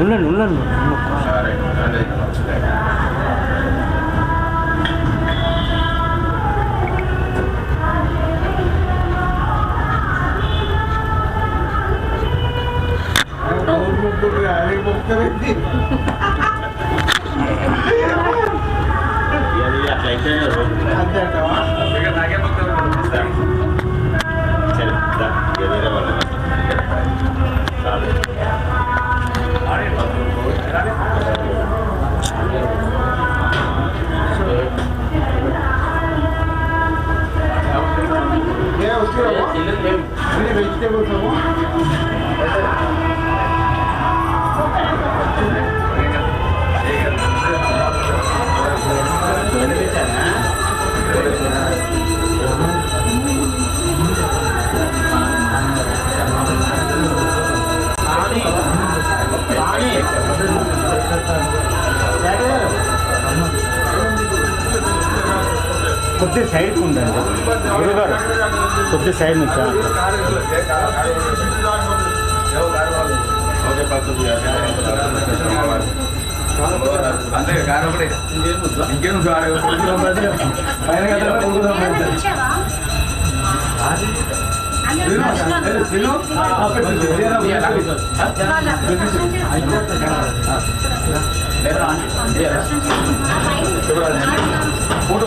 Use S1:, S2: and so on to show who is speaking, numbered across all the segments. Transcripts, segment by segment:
S1: ఉండండి ఉండండి
S2: సరే అదే. ఇది అట్లా అయితేనే రోజు
S3: అంతే అంటావా
S4: ఇక నాకే మొత్తం
S2: సరే
S1: కొద్ది సైడ్కి ఉండండి. గురుగారు కొద్ది సైడ్ నుంచి
S2: ఓకే పక్కకు
S4: అంతే గారు ఇంకేం గారు పైన కదా కూడుదాం
S5: Foto,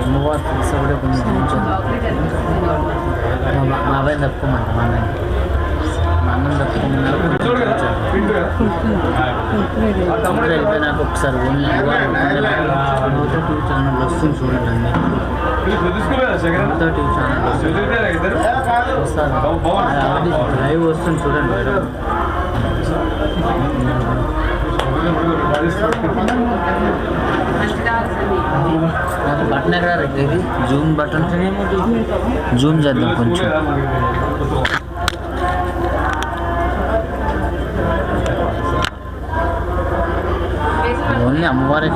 S5: అమ్మవారు తీసుకుంటే కొంచెం కూర్చొని మా అబ్బాయిని తప్పుకోమంట మా అన్నని మా అన్నం తప్పుకోమన్నారు వెళ్ళిపోయినాక ఒకసారి ఓన్లీ ఛానల్ వస్తుంది చూడండి. అన్ని ఛానల్ వస్తుంది లైవ్ వస్తుంది చూడండి. నాకు బటన్ ఎక్కడ ఇది? Zoom button. జూమ్ చేద్దాం కొంచెం. ఓన్లీ అమ్మవారి.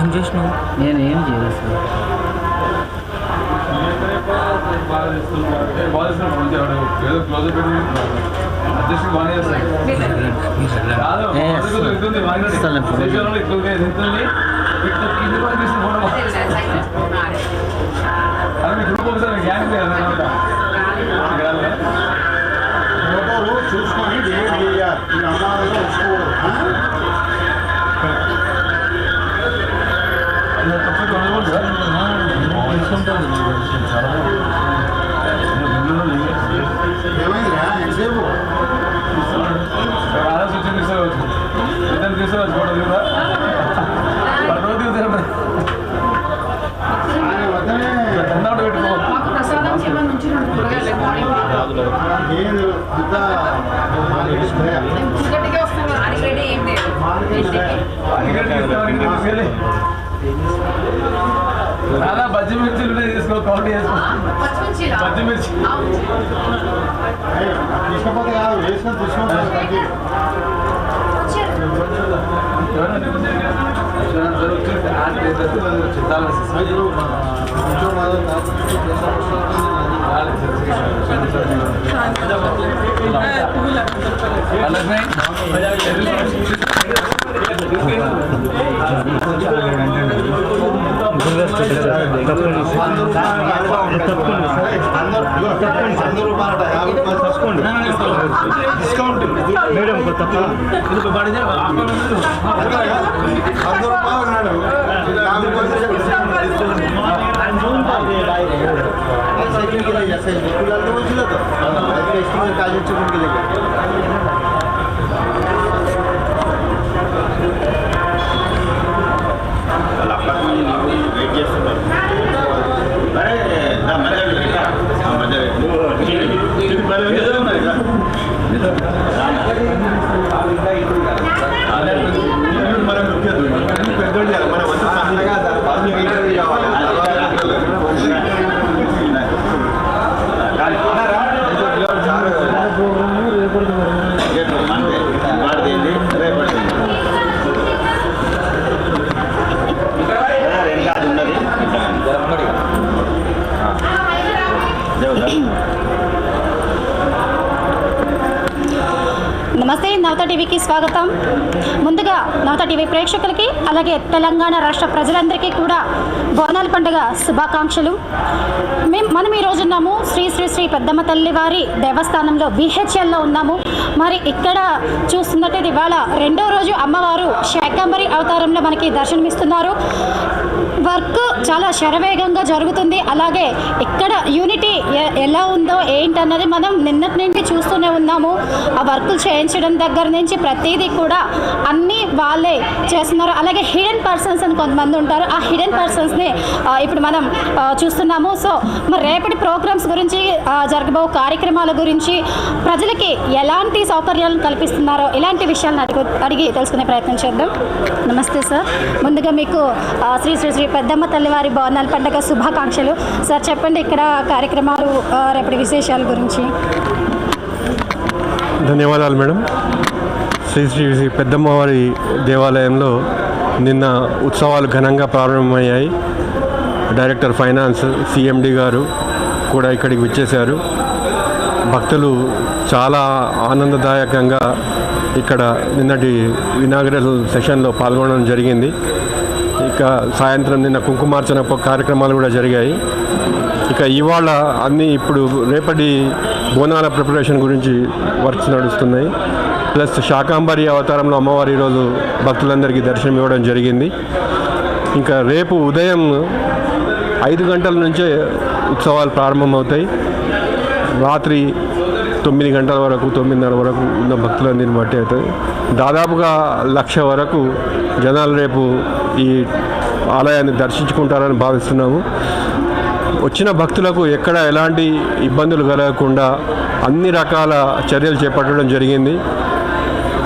S5: ఏం చేసినావు? నేను ఏం చేయలేదు. సార్
S3: ఏదో క్లోజ్ పెట్టి అడ్జస్ట్ బాగానే చేస్తాయి కాదు
S5: ఏ,
S3: అసలు ఇట్లుంది బాగానే ఉంది.
S5: అసలు ఇప్పుడు
S3: దేశంలో ఇట్లుంది, ఇది ఇట్లుంది. ఇట్లా కింద పని తీసిన ఫోటో అది మీకు గ్రూప్ ఒకసారి గ్యాంగ్ లేదన్నమాట
S1: ఫోటోలు చూసుకొని డిలీట్ చేయాలి ఈ అమ్మాయిలు ఒప్పుకోరు ఏమైందిరా
S3: ఇక్కడ తీసుకోవాలి ఇక్కడ తీసుకెళ్ళి చాలా బజ్జి మిర్చిలు ఉన్నాయి, తీసుకో కౌంట్ చేసుకో
S4: పచ్చిమిర్చిలా?
S3: పచ్చి మిర్చి
S4: అవును.
S1: తీసుకపోతే కాదు వేసుకొని తీసుకుంటాను తగ్గి డిస్కౌంట్
S6: మేడం తప్ప
S1: వంద రూపాయలు
S2: మేడం
S7: साइकिल केला जास्त आहे టీవీ ప్రేక్షకులకి అలాగే తెలంగాణ రాష్ట్ర ప్రజలందరికీ కూడా బోనాల పండుగ శుభాకాంక్షలు. మేము మనం ఈరోజు ఉన్నాము శ్రీ శ్రీ శ్రీ పెద్దమ్మ తల్లి వారి దేవస్థానంలో బీహెచ్ఎల్లో ఉన్నాము. మరి ఇక్కడ చూస్తున్నట్టు ఇవాళ రెండో రోజు అమ్మవారు శాకంబరి అవతారంలో మనకి దర్శనమిస్తున్నారు. వర్క్ చాలా శరవేగంగా జరుగుతుంది. అలాగే ఇక్కడ యూనిటీ ఎలా ఉందో ఏంటన్నది మనం నిన్నటి నుండి చూస్తూనే ఉన్నాము. ఆ వర్కులు చేయించడం దగ్గర నుంచి ప్రతిదీ కూడా అన్నీ వాళ్ళే చేస్తున్నారు. అలాగే హిడెన్ పర్సన్స్ అని కొంతమంది ఉంటారు. ఆ హిడెన్ పర్సన్స్ని ఇప్పుడు మనం చూస్తున్నాము. సో మరి రేపటి ప్రోగ్రామ్స్ గురించి జరగబో కార్యక్రమాల గురించి ప్రజలకి ఎలాంటి సౌకర్యాలను కల్పిస్తున్నారో ఇలాంటి విషయాలను అడిగి అడిగి తెలుసుకునే ప్రయత్నం చేద్దాం. నమస్తే సార్ ముందుగా మీకు శ్రీ శ్రీ శ్రీ పెద్దమ్మ తల్లివారి బోనాల పండుగ శుభాకాంక్షలు. సార్ చెప్పండి ఇక్కడ కార్యక్రమాలు రేపటి విశేషాల గురించి.
S6: ధన్యవాదాలు మేడం. శ్రీ శ్రీ శ్రీ పెద్దమ్మవారి దేవాలయంలో నిన్న ఉత్సవాలు ఘనంగా ప్రారంభమయ్యాయి. డైరెక్టర్ ఫైనాన్స్ సిఎండి గారు కూడా ఇక్కడికి విచ్చేశారు. భక్తులు చాలా ఆనందదాయకంగా ఇక్కడ నిన్నటి ఇనాగరల్ సెషన్లో పాల్గొనడం జరిగింది. ఇక సాయంత్రం నిన్న కుంకుమార్చన కార్యక్రమాలు కూడా జరిగాయి. ఇక ఇవాళ అన్నీ ఇప్పుడు రేపటి బోనాల ప్రిపరేషన్ గురించి వర్క్స్ నడుస్తున్నాయి. ప్లస్ శాకాంబరి అవతారంలో అమ్మవారి ఈరోజు భక్తులందరికీ దర్శనం ఇవ్వడం జరిగింది. ఇంకా రేపు ఉదయం ఐదు గంటల నుంచే ఉత్సవాలు ప్రారంభమవుతాయి. రాత్రి తొమ్మిది గంటల వరకు తొమ్మిదిన్నర వరకు ఉన్న భక్తులందరిని బట్టి అవుతుంది. దాదాపుగా లక్ష వరకు జనాలు రేపు ఈ ఆలయాన్ని దర్శించుకుంటారని భావిస్తున్నాము. వచ్చిన భక్తులకు ఎక్కడ ఎలాంటి ఇబ్బందులు కలగకుండా అన్ని రకాల చర్యలు చేపట్టడం జరిగింది.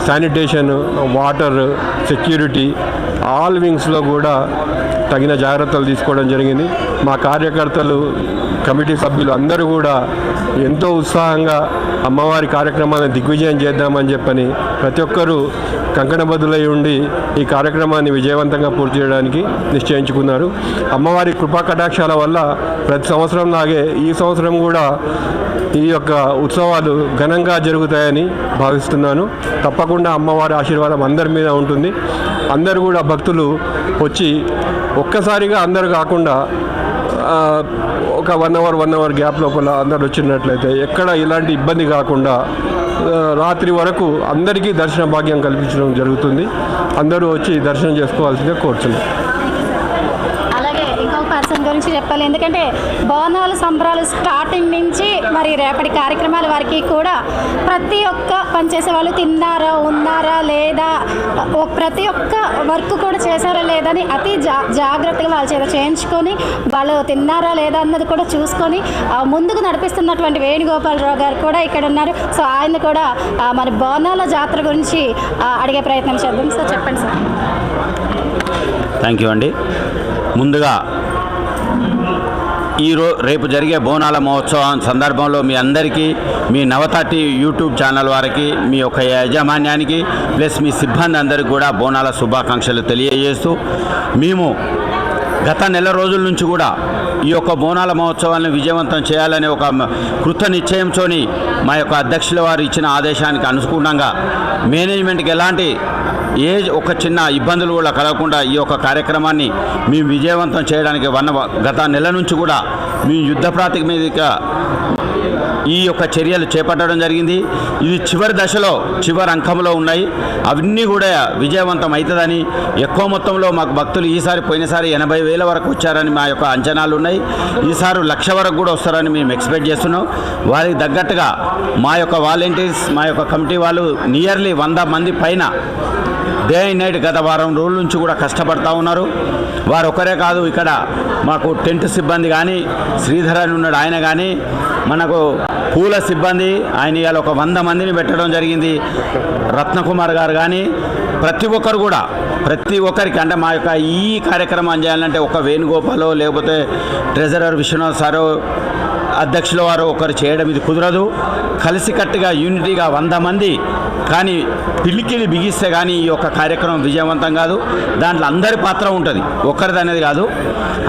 S6: శానిటేషన్ వాటర్ సెక్యూరిటీ ఆల్ వింగ్స్లో కూడా తగిన జాగ్రత్తలు తీసుకోవడం జరిగింది. మా కార్యకర్తలు కమిటీ సభ్యులు అందరూ కూడా ఎంతో ఉత్సాహంగా అమ్మవారి కార్యక్రమాన్ని దిగ్విజయం చేద్దామని చెప్పని ప్రతి ఒక్కరూ కంకణబద్దులై ఉండి ఈ కార్యక్రమాన్ని విజయవంతంగా పూర్తి చేయడానికి నిశ్చయించుకున్నారు. అమ్మవారి కృపా కటాక్షాల వల్ల ప్రతి సంవత్సరం లాగే ఈ సంవత్సరం కూడా ఈ యొక్క ఉత్సవాలు ఘనంగా జరుగుతాయని భావిస్తున్నాను. తప్పకుండా అమ్మవారి ఆశీర్వాదం అందరి మీద ఉంటుంది. అందరూ కూడా భక్తులు వచ్చి ఒక్కసారిగా అందరు కాకుండా ఒక one hour one hour gap లోపల అందరు వచ్చినట్లయితే ఎక్కడ ఇలాంటి ఇబ్బంది కాకుండా రాత్రి వరకు అందరికీ దర్శన భాగ్యం కల్పించడం జరుగుతుంది. అందరూ వచ్చి దర్శనం
S7: చేసుకోవాల్సిందే కోరుతున్నాం గురించి చెప్పాలి. ఎందుకంటే బోనాలు సంబరాలు స్టార్టింగ్ నుంచి మరి రేపటి కార్యక్రమాల వరకు కూడా ప్రతి ఒక్క పనిచేసే వాళ్ళు తిన్నారా ఉన్నారా లేదా ప్రతి ఒక్క వర్క్ కూడా చేశారా లేదని అతి జా జాగ్రత్తగా వాళ్ళ చేత చేయించుకొని వాళ్ళు తిన్నారా లేదా అన్నది కూడా చూసుకొని ముందుకు నడిపిస్తున్నటువంటి వేణుగోపాలరావు గారు కూడా ఇక్కడ ఉన్నారు. సో ఆయన కూడా మన బోనాల జాతర గురించి అడిగే ప్రయత్నం చేద్దాం. సార్ చెప్పండి సార్.
S2: థ్యాంక్ యూ అండి. ముందుగా ఈరో రేపు జరిగే బోనాల మహోత్సవం సందర్భంలో మీ అందరికీ మీ నవతటి యూట్యూబ్ ఛానల్ వారికి మీ యొక్క యాజమాన్యానికి ప్లస్ మీ సిబ్బంది అందరికీ కూడా బోనాల శుభాకాంక్షలు తెలియజేస్తూ మేము గత నెల రోజుల నుంచి కూడా ఈ యొక్క బోనాల మహోత్సవాలను విజయవంతం చేయాలనే ఒక కృత నిశ్చయంతోని మా యొక్క అధ్యక్షుల వారు ఇచ్చిన ఆదేశానికి అనుగుణంగా మేనేజ్మెంట్కి ఎలాంటి ఏ ఒక చిన్న ఇబ్బందులు కూడా కలగకుండా ఈ యొక్క కార్యక్రమాన్ని మేము విజయవంతం చేయడానికి వన్న గత నెల నుంచి కూడా మేము యుద్ధ ప్రాతిపదిక ఈ యొక్క చర్యలు చేపట్టడం జరిగింది. ఇది చివరి దశలో చివరి అంకంలో ఉన్నాయి. అవన్నీ కూడా విజయవంతం అవుతుందని ఎక్కువ మొత్తంలో మాకు భక్తులు ఈసారి పోయినసారి ఎనభై వేల వరకు వచ్చారని మా యొక్క అంచనాలు ఉన్నాయి. ఈసారి లక్ష వరకు కూడా వస్తారని మేము ఎక్స్పెక్ట్ చేస్తున్నాం. వారికి తగ్గట్టుగా మా యొక్క వాలంటీర్స్ మా యొక్క కమిటీ వాళ్ళు నియర్లీ వంద మంది పైన డే అండ్ నైట్ గత వారం రోజుల నుంచి కూడా కష్టపడతా ఉన్నారు. వారు ఒకరే కాదు ఇక్కడ మాకు టెంట్ సిబ్బంది కానీ శ్రీధర్ అని ఉన్నాడు ఆయన కానీ మనకు పూల సిబ్బంది ఆయన ఇవాళ ఒక వంద మందిని పెట్టడం జరిగింది. రత్నకుమార్ గారు కానీ ప్రతి ఒక్కరు కూడా ప్రతి ఒక్కరికి అంటే మా యొక్క ఈ కార్యక్రమం చేయాలంటే ఒక వేణుగోపాలో లేకపోతే ట్రెజరర్ విశ్వనాథ్ సారో అధ్యక్షుల వారు ఒకరు చేయడం ఇది కుదరదు. కలిసికట్టుగా యూనిటీగా వంద మంది కానీ పిలికిలి బిగిస్తే కానీ ఈ యొక్క కార్యక్రమం విజయవంతం కాదు. దాంట్లో అందరి పాత్ర ఉంటుంది. ఒక్కరిది అనేది కాదు.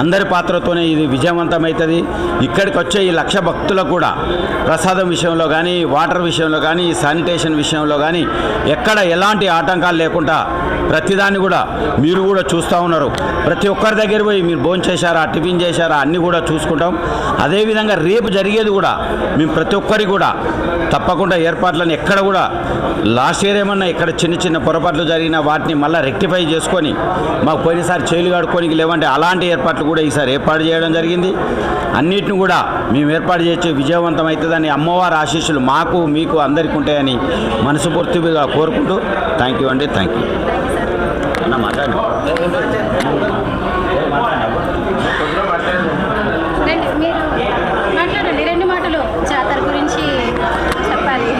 S2: అందరి పాత్రతోనే ఇది విజయవంతం అవుతుంది ఇక్కడికి వచ్చే ఈ లక్ష భక్తులకు కూడా ప్రసాదం విషయంలో కానీ వాటర్ విషయంలో కానీ శానిటేషన్ విషయంలో కానీ ఎక్కడ ఎలాంటి ఆటంకాలు లేకుండా ప్రతిదాన్ని కూడా మీరు కూడా చూస్తూ ఉన్నారు. ప్రతి ఒక్కరి దగ్గర పోయి మీరు భోజనం చేశారా టిఫిన్ చేశారా అన్నీ కూడా చూసుకుంటాం. అదేవిధంగా రేపు జరిగేది కూడా మేము ప్రతి ఒక్కరికి కూడా తప్పకుండా ఏర్పాట్లను ఎక్కడ కూడా లాస్ట్ ఇయర్ ఏమన్నా ఇక్కడ చిన్న చిన్న పొరపాట్లు జరిగిన వాటిని మళ్ళీ రెక్టిఫై చేసుకొని మాకు పోయినసారి చేలు కాడుకోనికి లేవంటే అలాంటి ఏర్పాట్లు కూడా ఈసారి ఏర్పాటు చేయడం జరిగింది. అన్నిటిని కూడా మేము ఏర్పాటు చేసి విజయవంతం అవుతుందని అమ్మవారి ఆశీస్సులు మాకు మీకు అందరికీ ఉంటాయని మనసుపూర్తిగా కోరుకుంటూ థ్యాంక్ యూ అండి. థ్యాంక్ యూ అన్న మాట్లాడండి
S7: రండి మీరు మాట్లాడండి రెండు మాటలు జాతర గురించి చెప్పాలి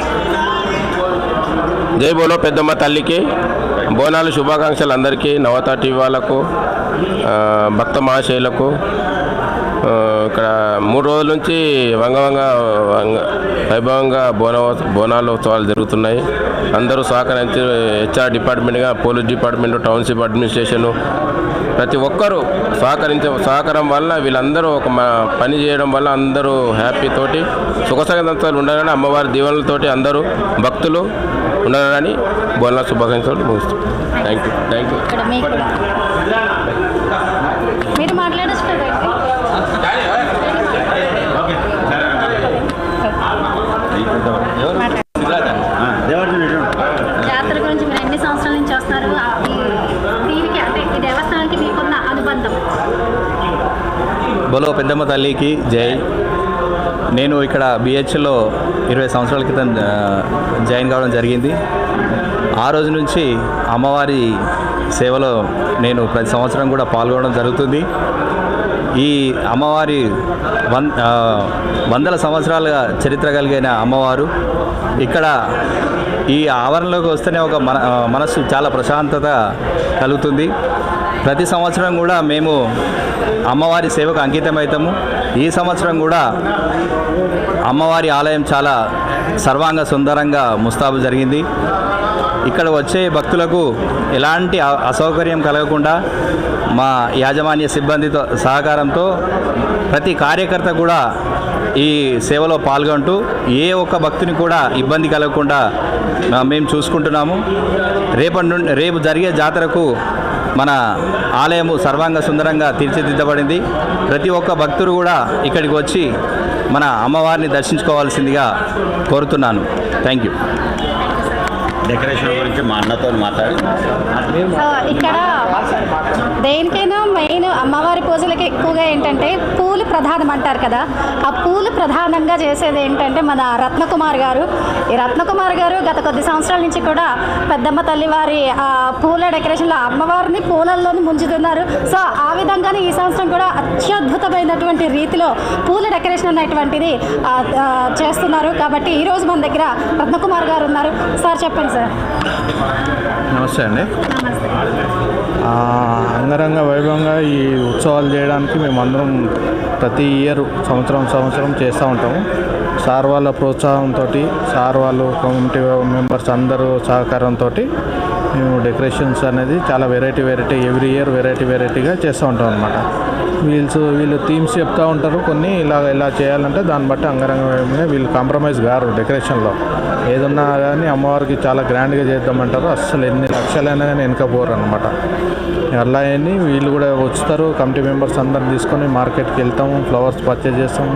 S8: జై బోలో పెద్దమ్మ తల్లికి. బోనాలు శుభాకాంక్షలు అందరికీ. నవతాటి వాళ్ళకు భక్త మహాశైలకు. ఇక్కడ మూడు రోజుల నుంచి వంగవంగ వంగ వైభవంగా బోన బోనాలు ఉత్సవాలు జరుగుతున్నాయి. అందరూ సహకరించి హెచ్ఆర్ డిపార్ట్మెంట్గా పోలీస్ డిపార్ట్మెంట్ టౌన్షిప్ అడ్మినిస్ట్రేషను ప్రతి ఒక్కరూ సహకరించే సహకారం వల్ల వీళ్ళందరూ ఒక పని చేయడం వల్ల అందరూ హ్యాపీ తోటి సుఖసంగతంతో ఉండాలని అమ్మవారి దీవెనలతోటి అందరూ భక్తులు ఉండాలని బోనాల శుభాకాంక్షలు ముగిస్తాం థ్యాంక్ యూ. థ్యాంక్ యూ
S7: ఇక్కడ మీకు కూడా. మీరు మాట్లాడచ్చు కదా
S2: దేవర్జున్
S7: జాతర గురించి మీరు ఎన్ని సంవత్సరాల నుంచి వస్తున్నారు ఆ, ఈ దీనికి అంటే ఈ దేవస్థానానికి మీకున్న అనుబంధం
S9: బలో పెద్దమ్మ తల్లికి జై. నేను ఇక్కడ బిహెచ్లో ఇరవై సంవత్సరాల క్రితం జాయిన్ కావడం జరిగింది. ఆ రోజు నుంచి అమ్మవారి సేవలో నేను ప్రతి సంవత్సరం కూడా పాల్గొనడం జరుగుతుంది. ఈ అమ్మవారి వన్ వందల సంవత్సరాలుగా చరిత్ర కలిగిన అమ్మవారు. ఇక్కడ ఈ ఆవరణలోకి వస్తేనే ఒక మన మనస్సు చాలా ప్రశాంతత కలుగుతుంది. ప్రతి సంవత్సరం కూడా మేము అమ్మవారి సేవకు అంకితమవుతాము. ఈ సంవత్సరం కూడా అమ్మవారి ఆలయం చాలా సర్వాంగ సుందరంగా ముస్తాబు జరిగింది. ఇక్కడ వచ్చే భక్తులకు ఎలాంటి అసౌకర్యం కలగకుండా మా యాజమాన్య సిబ్బందితో సహకారంతో ప్రతి కార్యకర్త కూడా ఈ సేవలో పాల్గొంటూ ఏ ఒక్క భక్తుని కూడా ఇబ్బంది కలగకుండా మేము చూసుకుంటున్నాము. రేపటి నుండి రేపు జరిగే జాతరకు మన ఆలయము సర్వాంగ సుందరంగా తీర్చిదిద్దబడింది. ప్రతి ఒక్క భక్తుడు కూడా ఇక్కడికి వచ్చి మన అమ్మవారిని దర్శించుకోవాల్సిందిగా కోరుతున్నాను. థ్యాంక్ యూ
S2: డెకరేషన్ గురించి మా అన్నతో మాట్లాడి.
S7: ఇక్కడ దేనికైనా మెయిన్ అమ్మవారి పూజలకి ఎక్కువగా ఏంటంటే పూలు ప్రధానం అంటారు కదా. ఆ పూలు ప్రధానంగా చేసేది ఏంటంటే మన రత్నకుమార్ గారు. ఈ రత్నకుమార్ గారు గత కొద్ది సంవత్సరాల నుంచి కూడా పెద్దమ్మ తల్లి వారి పూల డెకరేషన్లో అమ్మవారిని పూలల్లోని ముంచుతున్నారు. సో ఆ విధంగానే ఈ సంవత్సరం కూడా అత్యద్భుతమైనటువంటి రీతిలో పూల డెకరేషన్ అనేటువంటిది చేస్తున్నారు. కాబట్టి ఈరోజు మన దగ్గర రత్నకుమార్ గారు ఉన్నారు. సార్ చెప్పండి సార్.
S10: నమస్తే అండి. ఆ, అంగరంగ వైభవంగా ఈ ఉత్సవాలు చేయడానికి మేమందరం ప్రతి ఇయర్ సంవత్సరం సంవత్సరం చేస్తూ ఉంటాము. సార్ వాళ్ళ ప్రోత్సాహంతో సార్ వాళ్ళు కమిటీ మెంబర్స్ అందరూ సహకారంతో మేము డెకరేషన్స్ అనేది చాలా variety variety every year variety వెరైటీగా చేస్తూ ఉంటాం అనమాట వీల్స్ వీళ్ళు థీమ్స్ చెప్తూ ఉంటారు. కొన్ని ఇలా ఇలా చేయాలంటే దాన్ని బట్టి అంగరంగ వీళ్ళు కాంప్రమైజ్ గారు డెకరేషన్లో ఏదన్నా కానీ అమ్మవారికి చాలా గ్రాండ్గా చేద్దామంటారు. అస్సలు ఎన్ని లక్షలైనా కానీ వెనకపోరు అనమాట అలా అని వీళ్ళు కూడా వస్తారు. కమిటీ మెంబర్స్ అందరిని తీసుకొని మార్కెట్కి వెళ్తాము ఫ్లవర్స్ పర్చేజ్ చేస్తాము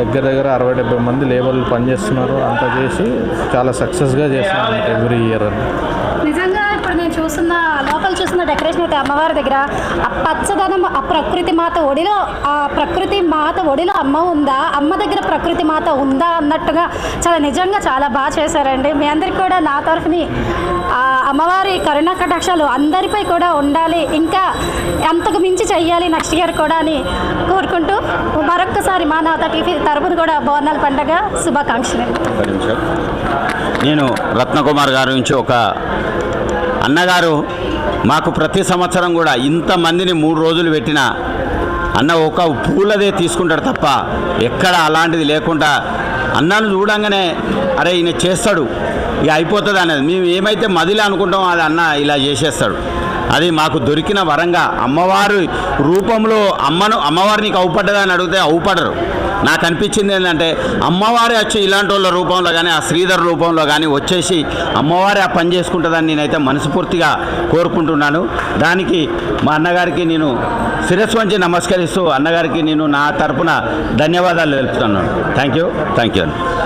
S10: దగ్గర దగ్గర అరవై డెబ్బై మంది లేబర్లు పనిచేస్తున్నారు. అంతా చేసి చాలా సక్సెస్గా చేస్తున్నాం ఎవ్రీ ఇయర్ అని
S7: చూస్తున్న లోపల చూస్తున్న డెకరేషన్ అయితే అమ్మవారి దగ్గర ఆ పచ్చదనం ఆ ప్రకృతి మాత ఒడిలో ఆ ప్రకృతి మాత ఒడిలో అమ్మ ఉందా? అమ్మ దగ్గర ప్రకృతి మాత ఉందా అన్నట్టుగా చాలా నిజంగా చాలా బాగా చేశారండి. మీ అందరికి కూడా నా తరఫుని అమ్మవారి కరుణా కటాక్షాలు అందరిపై కూడా ఉండాలి. ఇంకా అంతకు మించి చెయ్యాలి నెక్స్ట్ ఇయర్ కూడా అని కోరుకుంటూ మరొక్కసారి మా నాత టీవీ తరపున కూడా బోనాల పండగ శుభాకాంక్షలు.
S2: నేను రత్నకుమార్ గారి నుంచి ఒక అన్నగారు మాకు ప్రతి సంవత్సరం కూడా ఇంతమందిని మూడు రోజులు పెట్టిన అన్న ఒక పూలదే తీసుకుంటాడు తప్ప ఎక్కడ అలాంటిది లేకుండా అన్నను చూడంగానే అరే ఈయన చేస్తాడు ఇక అయిపోతుంది అనేది మేము ఏమైతే మదిలే అనుకుంటామో అది అన్న ఇలా చేసేస్తాడు. అది మాకు దొరికిన వరంగా. అమ్మవారి రూపంలో అమ్మను అమ్మవారిని అవుపడ్డదా అడిగితే అవుపడరు. నాకు అనిపించింది ఏంటంటే అమ్మవారి వచ్చి ఇలాంటి వాళ్ళ రూపంలో కానీ ఆ శ్రీధర్ రూపంలో కానీ వచ్చేసి అమ్మవారి ఆ పని చేసుకుంటుందని నేనైతే మనస్ఫూర్తిగా కోరుకుంటున్నాను. దానికి మా అన్నగారికి నేను శిరస్సు వంచి నమస్కరిస్తూ అన్నగారికి నేను నా తరపున ధన్యవాదాలు తెలుపుతున్నాను. Thank you thank you
S7: thank you